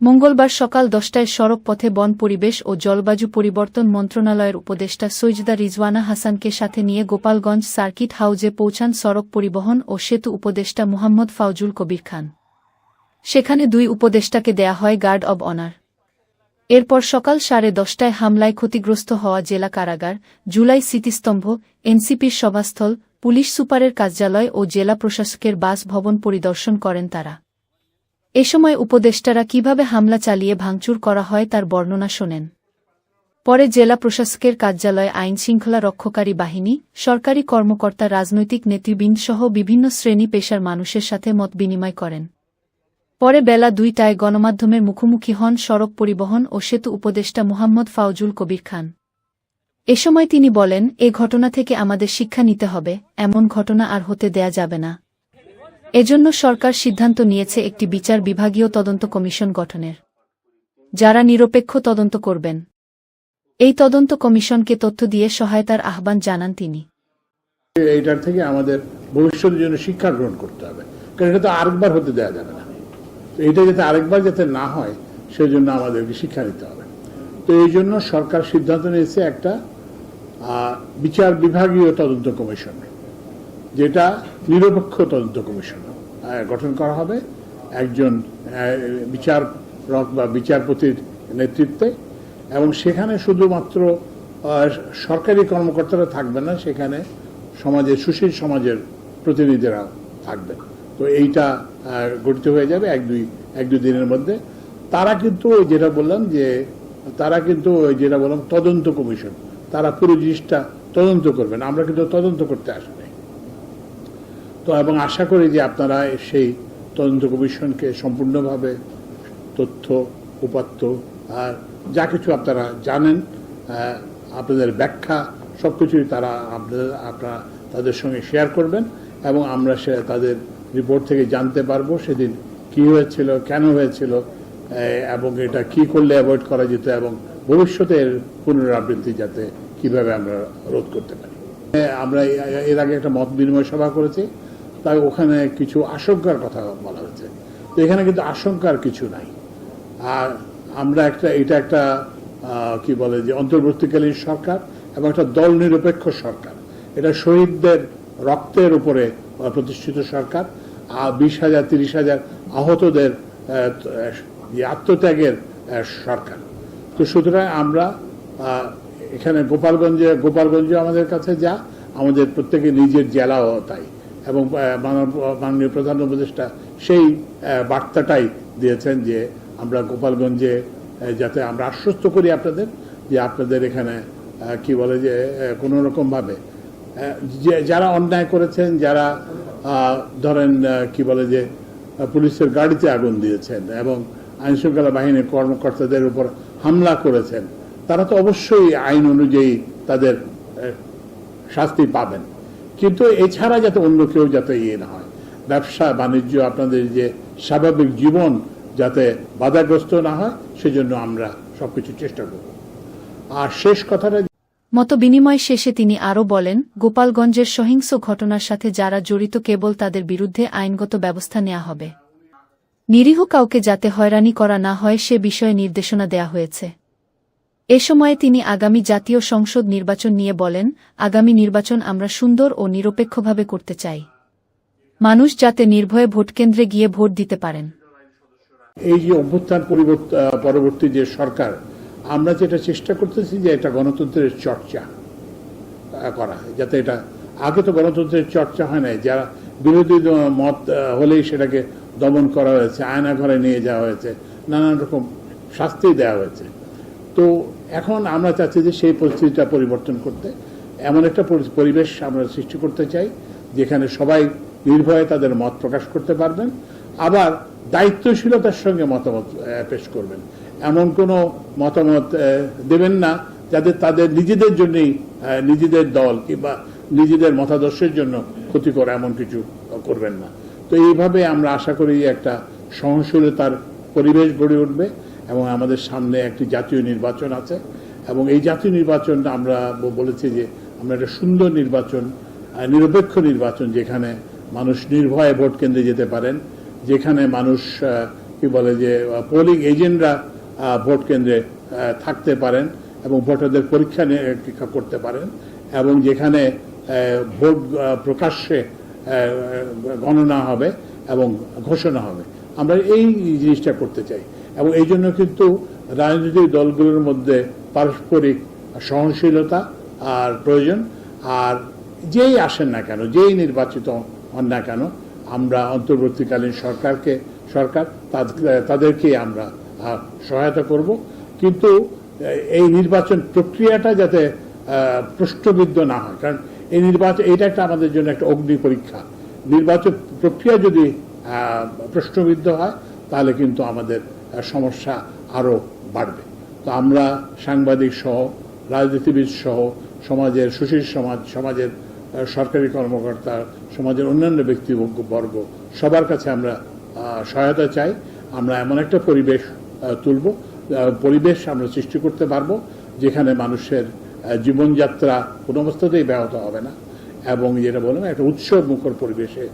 মঙ্গলবার সকাল দশটায় সড়ক পথে বন পরিবেশ ও জলবায়ু পরিবর্তন মন্ত্রণালয়ের উপদেষ্টা সৈয়দা রিজওয়ানা হাসানকে সাথে নিয়ে গোপালগঞ্জ সার্কিট হাউজে পৌঁছান সড়ক পরিবহন ও সেতু উপদেষ্টা মুহাম্মদ ফাউজুল কবির খান। সেখানে দুই উপদেষ্টাকে দেয়া হয় গার্ড অব অনার। এরপর সকাল সাড়ে দশটায় হামলায় ক্ষতিগ্রস্ত হওয়া জেলা কারাগার, জুলাই স্মৃতিস্তম্ভ, এনসিপির সভাস্থল, পুলিশ সুপারের কার্যালয় ও জেলা প্রশাসকের বাস ভবন পরিদর্শন করেন তারা। এ সময় উপদেষ্টারা কীভাবে হামলা চালিয়ে ভাঙচুর করা হয় তার বর্ণনা শোনেন। পরে জেলা প্রশাসকের কার্যালয়ে আইন শৃঙ্খলা রক্ষাকারী বাহিনী, সরকারি কর্মকর্তা, রাজনৈতিক নেতৃবৃন্দসহ বিভিন্ন শ্রেণি পেশার মানুষের সাথে মত বিনিময় করেন। পরে বেলা দুইটায় গণমাধ্যমের মুখোমুখি হন সড়ক পরিবহন ও সেতু উপদেষ্টা মুহাম্মদ ফাউজুল কবির খান। এ সময় তিনি বলেন, এ ঘটনা থেকে আমাদের শিক্ষা নিতে হবে, এমন ঘটনা আর হতে দেয়া যাবে না। এজন্য সরকার সিদ্ধান্ত নিয়েছে একটি বিচার বিভাগীয় তদন্ত কমিশন গঠনের। যারা নিরপেক্ষ তদন্ত করবেন। এই তদন্ত কমিশনকে তথ্য দিয়ে সহায়তার আহ্বান জানান তিনি। এইটার থেকে আমাদের ভবিষ্যতের জন্য শিক্ষা গ্রহণ করতে হবে। কারণ এটা তো আরেকবার হতে দেওয়া যাবে না। এইটা যাতে আরেকবার যাতে না হয় সেই জন্য আমাদেরকে শিক্ষা নিতে হবে। তো এই জন্য সরকার সিদ্ধান্ত নিয়েছে একটা বিচার বিভাগীয় তদন্ত কমিশন, যেটা নিরপেক্ষ তদন্ত কমিশন। গঠন করা হবে। একজন বিচারক বা বিচারপতির নেতৃত্বে এবং সেখানে শুধুমাত্র সরকারি কর্মকর্তারা থাকবে না, সেখানে সমাজের, সুশীল সমাজের প্রতিনিধিরা থাকবে তো এইটা গঠিত হয়ে যাবে এক দুই এক দুই দিনের মধ্যে। তারা কিন্তু ওই যেটা বললাম যে, তারা কিন্তু ওই যেটা বললাম তদন্ত কমিশন। তারা পুরো জিনিসটা তদন্ত করবেন। আমরা কিন্তু তদন্ত করতে আসিনি তো এবং আশা করি যে আপনারা সেই তদন্ত কমিশনকে সম্পূর্ণভাবে তথ্য, উপাত্ত আর যা কিছু আপনারা জানেন আপনাদের ব্যাখ্যা সব কিছুই তারা আপনাদের, আপনারা তাদের সঙ্গে শেয়ার করবেন এবং আমরা সে তাদের রিপোর্ট থেকে জানতে পারব সেদিন কি হয়েছিল, কেন হয়েছিল এবং এটা কি করলে অ্যাভয়েড করা যেত এবং ভবিষ্যতে এর পুনরাবৃত্তি যাতে কীভাবে আমরা রোধ করতে পারি। আমরা এর আগে একটা মত বিনিময় সভা করেছি। তাই ওখানে কিছু আশঙ্কার কথা বলা হয়েছে তো এখানে কিন্তু আশঙ্কার কিছু নাই। আর আমরা একটা, এটা একটা কি বলে যে অন্তর্বর্তীকালীন সরকার এবং একটা দল নিরপেক্ষ সরকার। এটা শহীদদের রক্তের উপরে প্রতিষ্ঠিত সরকার, আর বিশ হাজার, তিরিশ হাজার আহতদের আত্মত্যাগের সরকার। তো সুতরাং আমরা এখানে গোপালগঞ্জে গোপালগঞ্জে আমাদের কাছে যা, আমাদের প্রত্যেকে নিজের জেলাও তাই। এবং মাননীয় প্রধান উপদেষ্টা সেই বার্তাটাই দিয়েছেন যে আমরা গোপালগঞ্জে যাতে আমরা আশ্বস্ত করি আপনাদের যে আপনাদের এখানে কি বলে যে কোনো রকমভাবে যে যারা অন্যায় করেছেন, যারা ধরেন কি বলে যে পুলিশের গাড়িতে আগুন দিয়েছেন এবং আইনশৃঙ্খলা বাহিনীর কর্মকর্তাদের উপর হামলা করেছেন, তারা তো অবশ্যই আইন অনুযায়ী তাদের শাস্তি পাবেন। কিন্তু এছাড়া যাতে অন্য কেউ যাতে ইয়ে না হয়। ব্যবসা, বাণিজ্য, আপনাদের যে স্বাভাবিক জীবন যাতে বাধাগ্রস্ত না হয়, সেজন্য আমরা সবকিছু চেষ্টা করব। আর শেষ কথাটা মত বিনিময় শেষে তিনি আরও বলেন, গোপালগঞ্জের সহিংস ঘটনার সাথে যারা জড়িত কেবল তাদের বিরুদ্ধে আইনগত ব্যবস্থা নেওয়া হবে। নিরীহ কাউকে যাতে হয়রানি করা না হয়, সে বিষয়ে নির্দেশনা দেয়া হয়েছে। এ সময়ে তিনি আগামী জাতীয় সংসদ নির্বাচন নিয়ে বলেন, আগামী নির্বাচন আমরা সুন্দর ও নিরপেক্ষভাবে করতে চাই। মানুষ যাতে নির্ভয়ে ভোটকেন্দ্রে গিয়ে ভোট দিতে পারেন। এই যে অভ্যুত্থান পরিবর্ত- যে সরকার, আমরা যেটা চেষ্টা করতেছি যে এটা গণতন্ত্রের চর্চা করা, যাতে এটা, আগে তো গণতন্ত্রের চর্চা হয় নাই, যারা বিরোধী মত হলেই সেটাকে দমন করা হয়েছে আয়না ঘরে নিয়ে যাওয়া হয়েছে, নানান রকম শাস্তি দেওয়া হয়েছে। তো এখন আমরা চাচ্ছি যে সেই পরিস্থিতিটা পরিবর্তন করতে। এমন একটা পরিবেশ আমরা সৃষ্টি করতে চাই, যেখানে সবাই নির্ভয়ে তাদের মত প্রকাশ করতে পারবেন, আবার দায়িত্বশীলতার সঙ্গে মতামত পেশ করবেন। এমন কোনো মতামত দেবেন না যাতে তাদের নিজেদের জন্যই নিজেদের দল কিংবা নিজেদের মতাদর্শের জন্য ক্ষতিকর এমন কিছু করবেন না। তো এইভাবে আমরা আশা করি একটা সহনশীলতার পরিবেশ গড়ে উঠবে। এবং আমাদের সামনে একটি জাতীয় নির্বাচন আছে। এবং এই জাতীয় নির্বাচন আমরা বলেছি যে, আমরা একটা সুন্দর নির্বাচন নিরপেক্ষ নির্বাচন যেখানে মানুষ নির্ভয়ে ভোট কেন্দ্রে যেতে পারেন, যেখানে মানুষ কি বলে যে পোলিং এজেন্টরা ভোট কেন্দ্রে থাকতে পারেন এবং ভোটারদের পরীক্ষা করতে পারেন এবং যেখানে ভোট প্রকাশ্যে গণনা হবে এবং ঘোষণা হবে। আমরা এই জিনিসটা করতে চাই। এবং এই জন্য কিন্তু রাজনৈতিক দলগুলোর মধ্যে পারস্পরিক সহনশীলতা আর প্রয়োজন। আর যেই আসেন না কেন, যেই নির্বাচিত হন না কেন, আমরা অন্তর্বর্তীকালীন সরকারকে, সরকার তাদ- তাদেরকে আমরা সহায়তা করব। কিন্তু এই নির্বাচন প্রক্রিয়াটা যাতে প্রশ্নবিদ্ধ না হয়। কারণ এই নির্বাচন এটা একটা আমাদের জন্য একটা অগ্নি পরীক্ষা। নির্বাচন প্রক্রিয়া যদি প্রশ্নবিদ্ধ হয়, তাহলে কিন্তু আমাদের সমস্যা আরও বাড়বে। তো আমরা সাংবাদিক সহ, রাজনীতিবিদ সহ, সমাজের সুশীল সমাজ, সমাজের সরকারি কর্মকর্তা, সমাজের অন্যান্য ব্যক্তিবর্গ সবার কাছে আমরা সহায়তা চাই। আমরা এমন একটা পরিবেশ তুলব পরিবেশ আমরা সৃষ্টি করতে পারব, যেখানে মানুষের জীবনযাত্রা কোনো অবস্থাতেই ব্যাহত হবে না। এবং যেটা বললাম, একটা উৎসব মুখর পরিবেশে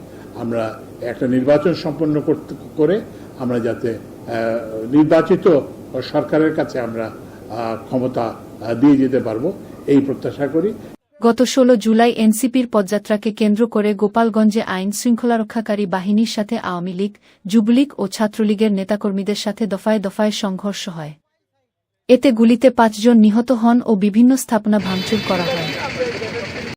আমরা একটা নির্বাচন সম্পন্ন করতে, করে আমরা যাতে নির্বাচিত সরকারের কাছে আমরা ক্ষমতা দিয়ে যেতে পারব। এই প্রত্যাশা করি। গত ১৬ জুলাই এনসিপির পদযাত্রাকে কেন্দ্র করে গোপালগঞ্জে আইন শৃঙ্খলা রক্ষাকারী বাহিনীর সাথে আওয়ামী লীগ, যুবলীগ ও ছাত্রলীগের নেতাকর্মীদের সাথে দফায় দফায় সংঘর্ষ হয়। এতে গুলিতে পাঁচজন নিহত হন ও বিভিন্ন স্থাপনা ভাঙচুর করা হয়।